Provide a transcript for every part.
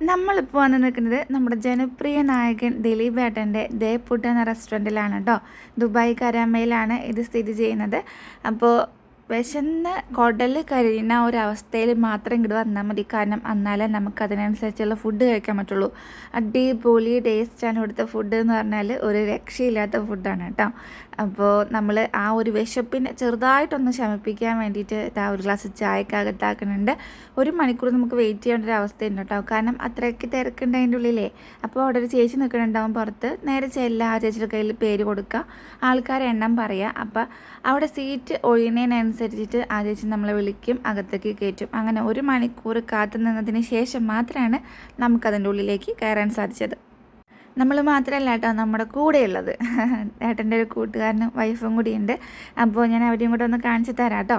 നമ്മളിപ്പോൾ വന്ന് നിൽക്കുന്നത് നമ്മുടെ ജനപ്രിയ നായകൻ ദിലീപ് ഏട്ടന്റെ പുഡ് എന്ന റെസ്റ്റോറന്റിലാണ് കേട്ടോ ദുബായ് കരാമയിലാണ് ഇത് സ്ഥിതി ചെയ്യുന്നത്. അപ്പോൾ വിശന്ന് കുടൽ കരയുന്ന ഒരവസ്ഥയിൽ മാത്രം ഇങ്ങോട്ട് വന്നാൽ മതി. കാരണം എന്നാലേ നമുക്ക് അതിനനുസരിച്ചുള്ള ഫുഡ് കഴിക്കാൻ പറ്റുള്ളൂ. അടിപൊളി ടേസ്റ്റാണ് ഇവിടുത്തെ ഫുഡ് എന്ന് പറഞ്ഞാൽ ഒരു രക്ഷയില്ലാത്ത ഫുഡാണ് കേട്ടോ. അപ്പോൾ നമ്മൾ ആ ഒരു വിശപ്പിനെ ചെറുതായിട്ടൊന്ന് ശമിപ്പിക്കാൻ വേണ്ടിയിട്ട് ആ ഒരു ഗ്ലാസ് ചായക്കകത്താക്കുന്നുണ്ട് ഒരു മണിക്കൂർ നമുക്ക് വെയിറ്റ് ചെയ്യേണ്ട ഒരു അവസ്ഥയുണ്ട് കേട്ടോ. കാരണം അത്രയ്ക്ക് തിരക്കുണ്ട് അതിന്റെ ഉള്ളിലേ. അപ്പോൾ അവിടെ ഒരു ചേച്ചി നിൽക്കുന്നുണ്ടാവും പുറത്ത്. നേരെ ചെല്ലുക ആ ചേച്ചിയുടെ കയ്യിൽ പേര് കൊടുക്കുക. ആൾക്കാരെ എണ്ണം പറയുക. അപ്പോൾ അവിടെ സീറ്റ് ഒഴിയുന്നതിനനുസരിച്ചിട്ട് ആ ചേച്ചി നമ്മളെ വിളിക്കും അകത്തേക്ക് കയറ്റും. അങ്ങനെ ഒരു മണിക്കൂർ കാത്തു നിന്നതിന് ശേഷം മാത്രമാണ് നമുക്കതിന്റെ ഉള്ളിലേക്ക് കയറാൻ സാധിച്ചത്. നമ്മൾ മാത്രമല്ല കേട്ടോ നമ്മുടെ കൂടെയുള്ളത്. ഏട്ടന്റെ ഒരു കൂട്ടുകാരനും വൈഫും കൂടിയുണ്ട്. അപ്പോൾ ഞാൻ അവരെയും കൂടെ ഒന്ന് കാണിച്ചു തരാം കേട്ടോ.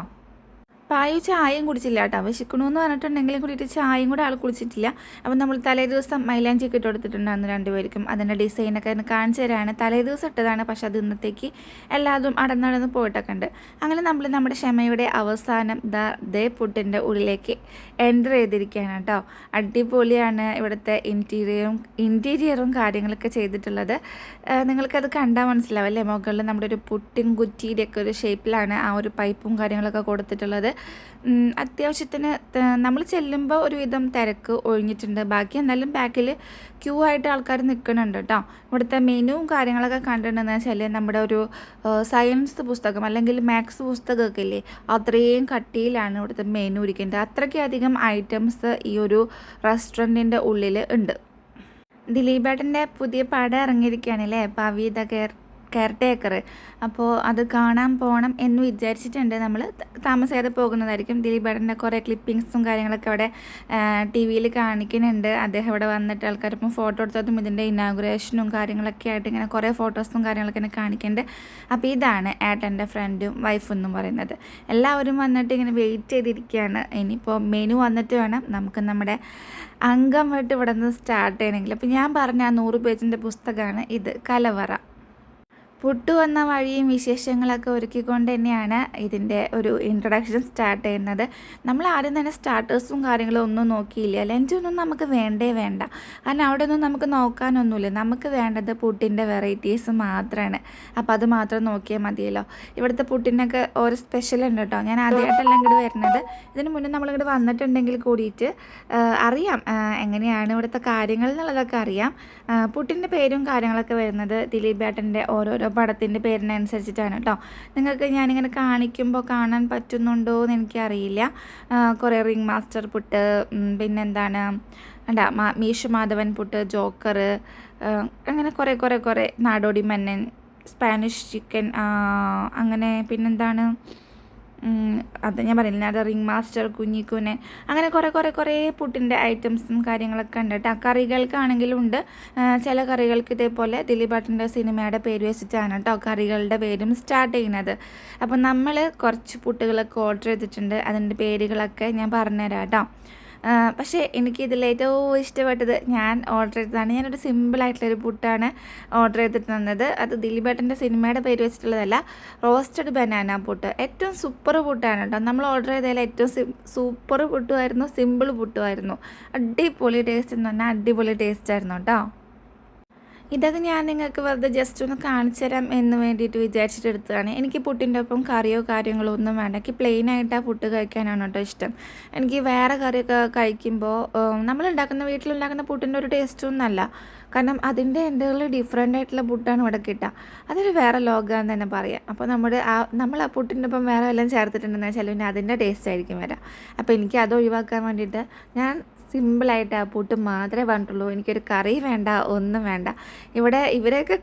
പായു ചായയും കുടിച്ചില്ല കേട്ടോ വിശക്കണമെന്ന് പറഞ്ഞിട്ടുണ്ടെങ്കിലും കൂടിയിട്ട് ചായയും കൂടെ ആൾ കുളിച്ചിട്ടില്ല അപ്പം നമ്മൾ തലേ ദിവസം മൈലാഞ്ചി ഒക്കെ കൊടുത്തിട്ടുണ്ടായിരുന്നു രണ്ടുപേർക്കും. അതിന്റെ ഡിസൈനൊക്കെ അതിന് കാണിച്ചു തരാണ്. തലേ ദിവസം ഇട്ടതാണ്. പക്ഷെ അത് ഇന്നത്തേക്ക് എല്ലാതും അടന്നടന്ന് പോയിട്ടൊക്കെ ഉണ്ട്. അങ്ങനെ നമ്മൾ നമ്മുടെ ക്ഷമയുടെ അവസാനം ദ ദേ പുട്ടിന്റെ ഉള്ളിലേക്ക് എന്റർ ചെയ്തിരിക്കുകയാണ് കേട്ടോ. അടിപൊളിയാണ് ഇവിടുത്തെ ഇന്റീരിയറും ഇന്റീരിയറും കാര്യങ്ങളൊക്കെ ചെയ്തിട്ടുള്ളത്. നിങ്ങൾക്കത് കണ്ടാൽ മനസ്സിലാവും അല്ലേ? മുകളിൽ നമ്മുടെ ഒരു പുട്ടിൻ കുറ്റിയുടെയൊക്കെ ഒരു ഷേപ്പിലാണ് ആ ഒരു പൈപ്പും കാര്യങ്ങളൊക്കെ കൊടുത്തിട്ടുള്ളത്. അത്യാവശ്യത്തിന് നമ്മൾ ചെല്ലുമ്പോൾ ഒരുവിധം തിരക്ക് ഒഴിഞ്ഞിട്ടുണ്ട്. ബാക്കി എന്നാലും ബാക്കിൽ ക്യൂ ആയിട്ട് ആൾക്കാർ നിൽക്കുന്നുണ്ട് കേട്ടോ ഇവിടുത്തെ മെനുവും കാര്യങ്ങളൊക്കെ കണ്ടിട്ടുണ്ടെന്ന് വെച്ചാൽ നമ്മുടെ ഒരു സയൻസ് പുസ്തകം അല്ലെങ്കിൽ മാത്സ് പുസ്തകമൊക്കെ ഇല്ലേ അത്രയും കട്ടിയിലാണ് ഇവിടുത്തെ മെനു ഇരിക്കുന്നത്. അത്രയ്ക്കധികം ഐറ്റംസ് ഈ ഒരു റെസ്റ്റോറന്റിന്റെ ഉള്ളിൽ ഉണ്ട്. ദിലീപേട്ടന്റെ പുതിയ പടം ഇറങ്ങിയിരിക്കുകയാണല്ലേ? പവീത കെയർ കെയർ ടേക്കർ അപ്പോൾ അത് കാണാൻ പോകണം എന്ന് വിചാരിച്ചിട്ടുണ്ട് നമ്മൾ താമസിയാതെ പോകുന്നതായിരിക്കും. ദിലീപേടന്റെ കുറേ ക്ലിപ്പിങ്സും കാര്യങ്ങളൊക്കെ അവിടെ ടി വിയിൽ കാണിക്കുന്നുണ്ട്. അദ്ദേഹം ഇവിടെ വന്നിട്ട് ആൾക്കാരിപ്പം ഫോട്ടോ എടുത്തതും ഇതിന്റെ ഇനാഗുറേഷനും കാര്യങ്ങളൊക്കെ ആയിട്ട് ഇങ്ങനെ കുറേ ഫോട്ടോസും കാര്യങ്ങളൊക്കെ ഇങ്ങനെ കാണിക്കുന്നുണ്ട്. അപ്പോൾ ഇതാണ് ഏട്ടന്റെ ഫ്രണ്ടും വൈഫും എന്നും പറയുന്നത്. എല്ലാവരും വന്നിട്ട് ഇങ്ങനെ വെയിറ്റ് ചെയ്തിരിക്കുകയാണ്. ഇനിയിപ്പോൾ മെനു വന്നിട്ട് വേണം നമുക്ക് നമ്മുടെ അംഗം വിട്ട് ഇവിടെ നിന്ന് സ്റ്റാർട്ട് ചെയ്യണമെങ്കിൽ. അപ്പോൾ ഞാൻ പറഞ്ഞ ആ നൂറ് പേജിന്റെ പുസ്തകമാണ് ഇത്. കലവറ. പുട്ടു വന്ന വഴിയും വിശേഷങ്ങളൊക്കെ ഒരുക്കിക്കൊണ്ട് തന്നെയാണ് ഇതിന്റെ ഒരു ഇൻട്രൊഡക്ഷൻ സ്റ്റാർട്ട് ചെയ്യുന്നത്. നമ്മൾ ആദ്യം തന്നെ സ്റ്റാർട്ടേഴ്സും കാര്യങ്ങളും ഒന്നും നോക്കിയില്ല. ലഞ്ചൊന്നും നമുക്ക് വേണ്ടേ വേണ്ട. കാരണം അവിടെ ഒന്നും നമുക്ക് നോക്കാനൊന്നുമില്ല. നമുക്ക് വേണ്ടത് പുട്ടിന്റെ വെറൈറ്റീസ് മാത്രമാണ് അപ്പോൾ അത് മാത്രം നോക്കിയാൽ മതിയല്ലോ. ഇവിടുത്തെ പുട്ടിനൊക്കെ ഓരോ സ്പെഷ്യൽ ഉണ്ട് കേട്ടോ. ഞാൻ ആദ്യമായിട്ടല്ല ഇങ്ങോട്ട് വരുന്നത്. ഇതിന് മുന്നേ നമ്മളിങ്ങോട്ട് വന്നിട്ടുണ്ടെങ്കിൽ കൂടിയിട്ട് അറിയാം എങ്ങനെയാണ് ഇവിടുത്തെ കാര്യങ്ങൾ എന്നുള്ളതൊക്കെ അറിയാം. പുട്ടിന്റെ പേരും കാര്യങ്ങളൊക്കെ വരുന്നത് ദിലീപ് ഏട്ടന്റെ ഓരോരോ പടത്തിന്റെ പേരിനനുസരിച്ചിട്ടാണ് കേട്ടോ നിങ്ങൾക്ക് ഞാനിങ്ങനെ കാണിക്കുമ്പോൾ കാണാൻ പറ്റുന്നുണ്ടോ എന്ന് എനിക്കറിയില്ല. കുറേ റിംഗ് മാസ്റ്റർ പുട്ട് പിന്നെന്താണ് അല്ല മീശു മാധവൻ പുട്ട് ജോക്കർ അങ്ങനെ കുറേ കുറേ കുറേ നാടോടി മന്നൻ സ്പാനിഷ് ചിക്കൻ അങ്ങനെ പിന്നെന്താണ് അത് ഞാൻ പറയുന്നില്ല അത് റിംഗ് മാസ്റ്റർ കുഞ്ഞിക്കുനെ അങ്ങനെ കുറേ കുറേ കുറേ പുട്ടിന്റെ ഐറ്റംസും കാര്യങ്ങളൊക്കെ ഉണ്ട് കേട്ടോ കറികൾക്കാണെങ്കിലും ഉണ്ട് ചില കറികൾക്ക് ഇതേപോലെ ദിലീപാട്ടിന്റെ സിനിമയുടെ പേര് വെച്ചിട്ടാണ് കേട്ടോ കറികളുടെ പേരും സ്റ്റാർട്ട് ചെയ്യുന്നത്. അപ്പോൾ നമ്മൾ കുറച്ച് പുട്ടുകളൊക്കെ ഓർഡർ ചെയ്തിട്ടുണ്ട്. അതിന്റെ പേരുകളൊക്കെ ഞാൻ പറഞ്ഞുതരാം കേട്ടോ. പക്ഷേ എനിക്ക് ഇതിൽ ഏറ്റവും ഇഷ്ടപ്പെട്ടത് ഞാൻ ഓർഡർ ചെയ്തതാണ്. ഞാനൊരു സിമ്പിളായിട്ടുള്ളൊരു പുട്ടാണ് ഓർഡർ ചെയ്തിട്ട് തന്നത്. അത് ദിലീപേട്ടന്റെ സിനിമയുടെ പേര് വെച്ചിട്ടുള്ളതല്ല റോസ്റ്റഡ് ബനാന പുട്ട്. ഏറ്റവും സൂപ്പർ പുട്ടാണ് കേട്ടോ. നമ്മൾ ഓർഡർ ചെയ്തതിൽ ഏറ്റവും സൂപ്പർ പുട്ടുമായിരുന്നു സിമ്പിൾ പുട്ടുമായിരുന്നു. അടിപൊളി ടേസ്റ്റ് എന്ന് പറഞ്ഞാൽ അടിപൊളി ടേസ്റ്റ് ആയിരുന്നു കേട്ടോ. ഇതൊക്കെ ഞാൻ നിങ്ങൾക്ക് വെറുതെ ജസ്റ്റ് ഒന്ന് കാണിച്ചു തരാം എന്ന് വേണ്ടിയിട്ട് വിചാരിച്ചിട്ട് എടുത്തതാണ് എനിക്ക് പുട്ടിന്റെ ഒപ്പം കറിയോ കാര്യങ്ങളോ ഒന്നും വേണ്ട. എനിക്ക് പ്ലെയിൻ ആയിട്ട് ആ പുട്ട് കഴിക്കാനാണ് കേട്ടോ ഇഷ്ടം. എനിക്ക് വേറെ കറിയൊക്കെ കഴിക്കുമ്പോൾ നമ്മൾ ഉണ്ടാക്കുന്ന വീട്ടിലുണ്ടാക്കുന്ന പുട്ടിന്റെ ഒരു ടേസ്റ്റ് ഒന്നല്ല കാരണം അതിന്റെ എന്റെകളിൽ ഡിഫറെന്റ് ആയിട്ടുള്ള പുട്ടാണ് ഇവിടെ കിട്ടുക. അതൊരു വേറെ ലോകമാണെന്ന് തന്നെ പറയാം. അപ്പോൾ നമ്മുടെ ആ നമ്മൾ ആ പുട്ടിന്റെ ഒപ്പം വേറെ വല്ലതും ചേർത്തിട്ടുണ്ടെന്ന് വെച്ചാൽ പിന്നെ അതിന്റെ ടേസ്റ്റ് ആയിരിക്കും വരാം അപ്പോൾ എനിക്ക് അത് ഒഴിവാക്കാൻ വേണ്ടിയിട്ട് ഞാൻ സിമ്പിളായിട്ട് ആ പുട്ട് മാത്രമേ പറഞ്ഞിട്ടുള്ളൂ. എനിക്കൊരു കറി വേണ്ട ഒന്നും വേണ്ട. ഇവിടെ ഇവരെയൊക്കെ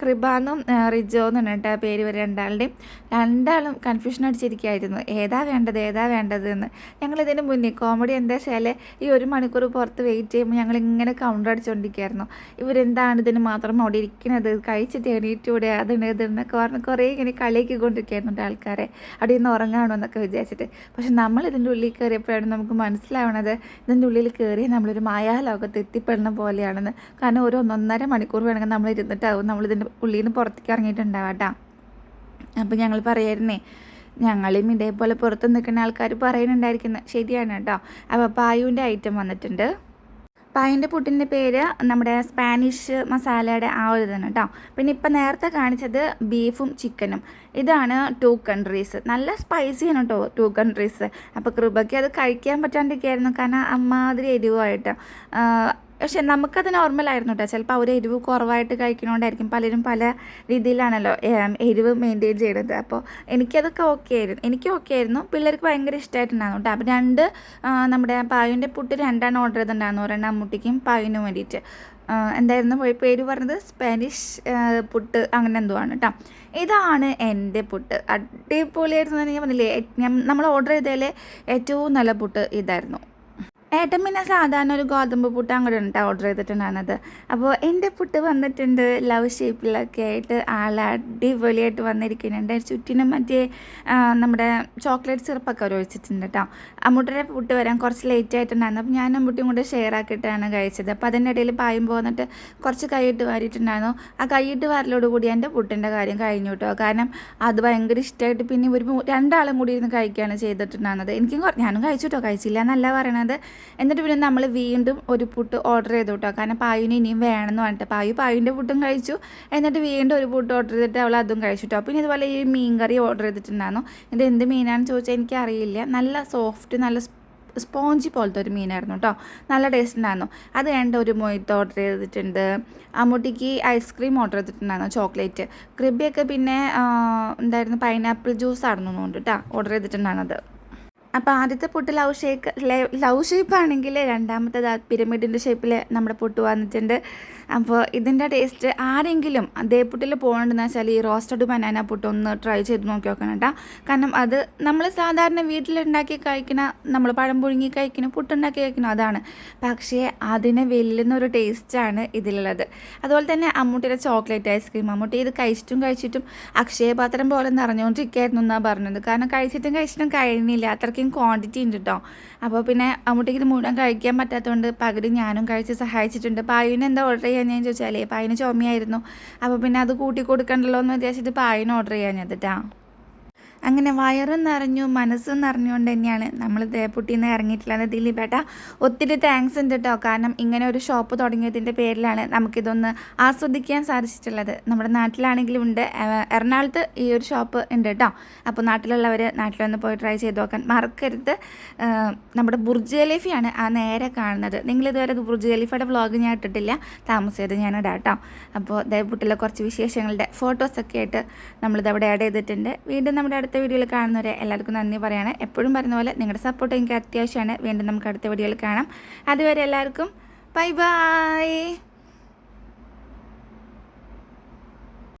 കൃപാന്നും റിജോ എന്നാണ് കേട്ടോ പേര് വരെ രണ്ടാളുടെയും രണ്ടാളും കൺഫ്യൂഷൻ അടിച്ചിരിക്കുകയായിരുന്നു. ഏതാ വേണ്ടത് ഏതാ വേണ്ടത് എന്ന്. ഞങ്ങൾ ഇതിന് മുന്നേ കോമഡി എന്താ വെച്ചാൽ ഈ ഒരു മണിക്കൂർ പുറത്ത് വെയിറ്റ് ചെയ്യുമ്പോൾ ഞങ്ങൾ ഇങ്ങനെ കൗണ്ടർ അടിച്ചുകൊണ്ടിരിക്കുകയായിരുന്നു ഇവരെന്താണ് ഇതിന് മാത്രം അവിടെ ഇരിക്കുന്നത്? കഴിച്ചിട്ട് എണീറ്റൂടെ അതിന് ഇതെന്നൊക്കെ പറഞ്ഞ് കുറേ ഇങ്ങനെ കളിയാക്കിക്കൊണ്ടിരിക്കുകയായിരുന്നു കൊണ്ടിരിക്കുകയായിരുന്നു ആൾക്കാരെ. അവിടെ നിന്ന് ഉറങ്ങാണോ എന്നൊക്കെ വിചാരിച്ചിട്ട്. പക്ഷെ നമ്മൾ ഇതിന്റെ ഉള്ളിൽ കയറിയപ്പോഴാണ് നമുക്ക് മനസ്സിലാവണത് ഇതിന്റെ ഉള്ളിൽ കയറി നമ്മളൊരു മായാലോകത്ത് എത്തിപ്പെടുന്ന പോലെയാണെന്ന്. കാരണം ഒരു ഒന്നൊന്നര മണിക്കൂർ വേണമെങ്കിൽ നമ്മൾ ഇരുന്നിട്ടാവും. നമ്മൾ ഇതിന്റെ ഉള്ളിൽ നിന്ന് പുറത്തേക്ക് ഇറങ്ങിയിട്ടുണ്ടാവാം കേട്ടോ. അപ്പോൾ ഞങ്ങൾ പറയായിരുന്നേ ഞങ്ങളും ഇതേപോലെ പുറത്ത് നിൽക്കുന്ന ആൾക്കാർ പറയുന്നുണ്ടായിരിക്കുന്നത് ശരിയാണ് കേട്ടോ. അപ്പോൾ പായുവിന്റെ ഐറ്റം വന്നിട്ടുണ്ട്. പായിന്റെ പുട്ടിന്റെ പേര് നമ്മുടെ സ്പാനിഷ് മസാലയുടെ ആ ഒരു ഇതാണ് കേട്ടോ പിന്നെ ഇപ്പം നേരത്തെ കാണിച്ചത് ബീഫും ചിക്കനും. ഇതാണ് ടു കൺട്രീസ്. നല്ല സ്പൈസി ആണ് കേട്ടോ ടു കൺട്രീസ്. അപ്പോൾ കൃപയ്ക്ക് അത് കഴിക്കാൻ പറ്റാണ്ടിരിക്കുകയായിരുന്നു കാരണം അമ്മാതിരി എരിവായിട്ട്. പക്ഷെ നമുക്കത് നോർമലായിരുന്നു കേട്ടോ ചിലപ്പോൾ അവർ എരിവ് കുറവായിട്ട് കഴിക്കണോണ്ടായിരിക്കും പലരും പല രീതിയിലാണല്ലോ എരിവ് മെയിന്റെയിൻ ചെയ്യുന്നത് അപ്പോൾ എനിക്കതൊക്കെ ഓക്കെ ആയിരുന്നു. എനിക്ക് ഓക്കെ ആയിരുന്നു. പിള്ളേർക്ക് ഭയങ്കര ഇഷ്ടമായിട്ടുണ്ടായിരുന്നു കേട്ടോ അപ്പോൾ രണ്ട് നമ്മുടെ പായുവിന്റെ പുട്ട് രണ്ടാണ് ഓർഡർ ചെയ്തിട്ടുണ്ടായിരുന്നു ഒരെണ്ണം അമ്മൂട്ടിക്കും പായുവിനും വേണ്ടിയിട്ട്. എന്തായിരുന്നു? പോയി പേര് പറഞ്ഞത് സ്പാനിഷ് പുട്ട് അങ്ങനെ എന്തോ ആണ് കേട്ടോ ഇതാണ് എന്റെ പുട്ട്. അടിപൊളിയായിരുന്നു ഞാൻ പറഞ്ഞില്ലേ. നമ്മൾ ഓർഡർ ചെയ്തതിൽ ഏറ്റവും നല്ല പുട്ട് ഇതായിരുന്നു. ഏട്ടൻ പിന്നെ സാധാരണ ഒരു ഗോതമ്പ് പുട്ട് അങ്ങോട്ട് ഉണ്ട് ഓർഡർ ചെയ്തിട്ടുണ്ടായിരുന്നത്. അപ്പോൾ എന്റെ പുട്ട് വന്നിട്ടുണ്ട് ലവ് ഷേപ്പിലൊക്കെ ആയിട്ട് ആൾ അടിപൊളിയായിട്ട് വന്നിരിക്കുന്നുണ്ട്. ചുറ്റിനും മറ്റേ നമ്മുടെ ചോക്ലേറ്റ് സിറപ്പൊക്കെ അവർ ഒഴിച്ചിട്ടുണ്ട് കേട്ടോ അമ്മൂട്ടിയുടെ പുട്ട് വരാൻ കുറച്ച് ലേറ്റ് ആയിട്ടുണ്ടായിരുന്നു. അപ്പോൾ ഞാൻ അമ്മൂട്ടിയും കൂടെ ഷെയർ ആക്കിയിട്ടാണ് കഴിച്ചത്. അപ്പോൾ അതിന്റെ ഇടയിൽ പായും പോന്നിട്ട് കുറച്ച് കൈയിട്ട് വാരിയിട്ടുണ്ടായിരുന്നു. ആ കൈയിട്ട് വാരലോട് കൂടി എന്റെ പുട്ടിന്റെ കാര്യം കഴിഞ്ഞു കേട്ടോ കാരണം അത് ഭയങ്കര ഇഷ്ടമായിട്ട് പിന്നെ ഒരു രണ്ടാളും കൂടി ഇരുന്ന് കഴിക്കുകയാണ് ചെയ്തിട്ടുണ്ടായിരുന്നത്. എനിക്കും ഞാനും കഴിച്ചു കേട്ടോ കഴിച്ചില്ല എന്നല്ല പറയണത്. എന്നിട്ട് പിന്നെ നമ്മൾ വീണ്ടും ഒരു പുട്ട് ഓർഡർ ചെയ്തു കേട്ടോ കാരണം പായുവിന് ഇനിയും വേണമെന്ന് പറഞ്ഞിട്ട്. പായു പായുവിന്റെ പുട്ടും കഴിച്ചു. എന്നിട്ട് വീണ്ടും ഒരു പുട്ട് ഓർഡർ ചെയ്തിട്ട് അവൾ അതും കഴിച്ചു കേട്ടോ പിന്നെ ഇതുപോലെ ഈ മീൻ കറി ഓർഡർ ചെയ്തിട്ടുണ്ടായിരുന്നു. ഇത് എന്ത് മീനാണെന്ന് ചോദിച്ചാൽ എനിക്കറിയില്ല. നല്ല സോഫ്റ്റ് നല്ല സ്പോഞ്ചി പോലത്തെ ഒരു മീനായിരുന്നു കേട്ടോ നല്ല ടേസ്റ്റ് ഉണ്ടായിരുന്നു. അത് കഴിഞ്ഞിട്ട് ഒരു മൊയ്ത്ത് ഓർഡർ ചെയ്തിട്ടുണ്ട്. അമ്മൂട്ടിക്ക് ഐസ്ക്രീം ഓർഡർ ചെയ്തിട്ടുണ്ടായിരുന്നു ചോക്ലേറ്റ് ക്രിബിയൊക്കെ പിന്നെ എന്തായിരുന്നു പൈനാപ്പിൾ ജ്യൂസ് ആയിരുന്നു കേട്ടോ ഓർഡർ ചെയ്തിട്ടുണ്ടായിരുന്നത്. അപ്പോൾ ആദ്യത്തെ പൊട്ട് ലവ് ഷേക്ക് ലവ് ഷേപ്പ് ആണെങ്കിൽ രണ്ടാമത്തേത് പിരമിഡിന്റെ ഷേപ്പിൽ നമ്മുടെ പൊട്ട് വന്നിട്ടുണ്ട്. അപ്പോൾ ഇതിന്റെ ടേസ്റ്റ് ആരെങ്കിലും ദേപ്പുട്ടിൽ പോകേണ്ടതെന്ന് വെച്ചാൽ ഈ റോസ്റ്റഡ് ബനാന പുട്ട് ഒന്ന് ട്രൈ ചെയ്ത് നോക്കി നോക്കണം കേട്ടോ കാരണം അത് നമ്മൾ സാധാരണ വീട്ടിലുണ്ടാക്കി കഴിക്കുന്ന നമ്മൾ പഴം പുഴുങ്ങി കഴിക്കുന്ന പുട്ടുണ്ടാക്കി കഴിക്കണം അതാണ്. പക്ഷേ അതിനെ വെല്ലുന്നൊരു ടേസ്റ്റാണ് ഇതിലുള്ളത്. അതുപോലെ തന്നെ അമ്മൂട്ടിയുടെ ചോക്ലേറ്റ് ഐസ്ക്രീം അമ്മൂട്ടി ഇത് കഴിച്ചിട്ടും കഴിച്ചിട്ടും അക്ഷയപാത്രം പോലെ നിറഞ്ഞുകൊണ്ടിരിക്കുകയായിരുന്നു എന്നാണ് പറഞ്ഞത്. കാരണം കഴിച്ചിട്ടും കഴിച്ചിട്ടും കഴിഞ്ഞില്ല അത്രയ്ക്കും ക്വാണ്ടിറ്റി ഉണ്ട് കേട്ടോ അപ്പോൾ പിന്നെ അമ്മൂട്ടിക്ക് ഇത് മുഴുവൻ കഴിക്കാൻ പറ്റാത്തതുകൊണ്ട് പകുതി ഞാനും കഴിച്ച് സഹായിച്ചിട്ടുണ്ട്. പായുവിന് എന്താ ഓർഡർ ഞാൻ ചോദിച്ചാലേ പായന് ചുമയായിരുന്നു. അപ്പോൾ പിന്നെ അത് കൂട്ടി കൊടുക്കണ്ടല്ലോ എന്ന് വിചാരിച്ചിട്ട് പായന് ഓർഡർ ചെയ്യാൻ കേട്ടോ അങ്ങനെ വയറും നിറഞ്ഞു മനസ്സും നിറഞ്ഞുകൊണ്ട് തന്നെയാണ് നമ്മൾ ദേപ്പുട്ടിയിൽ നിന്ന് ഇറങ്ങിയിട്ടുള്ളത്. ദിലീപേട്ട ഒത്തിരി താങ്ക്സ് ഉണ്ട് കേട്ടോ കാരണം ഇങ്ങനെ ഒരു ഷോപ്പ് തുടങ്ങിയതിന്റെ പേരിലാണ് നമുക്കിതൊന്ന് ആസ്വദിക്കാൻ സാധിച്ചിട്ടുള്ളത്. നമ്മുടെ നാട്ടിലാണെങ്കിലും ഉണ്ട്. എറണാകുളത്ത് ഈ ഒരു ഷോപ്പ് ഉണ്ട് കേട്ടോ അപ്പോൾ നാട്ടിലുള്ളവർ നാട്ടിലൊന്ന് പോയി ട്രൈ ചെയ്ത് നോക്കാൻ മറക്കരുത്. നമ്മുടെ ബുർജ് ഖലീഫയാണ് ആ നേരെ കാണുന്നത്. നിങ്ങളിതുവരെ ബുർജ് ഖലീഫയുടെ വ്ളോഗ് ഞാൻ ഇട്ടിട്ടില്ല. താമസിച്ചത് ഞാൻ ഇടാം കേട്ടോ അപ്പോൾ ദേപ്പുട്ടിലെ കുറച്ച് വിശേഷങ്ങളുടെ ഫോട്ടോസൊക്കെ ആയിട്ട് നമ്മളിത് അവിടെ ആഡ് ചെയ്തിട്ടുണ്ട്. വീണ്ടും നമ്മുടെ അടുത്ത വീഡിയോയിൽ കാണുന്നവരെ എല്ലാവർക്കും നന്ദി പറയാണ്. എപ്പോഴും പറയുന്ന പോലെ നിങ്ങളുടെ സപ്പോർട്ട് എനിക്ക് അത്യാവശ്യമാണ്. വീണ്ടും നമുക്ക് അടുത്ത വീഡിയോയിൽ കാണാം. അതുവരെ എല്ലാവർക്കും ബൈ ബൈ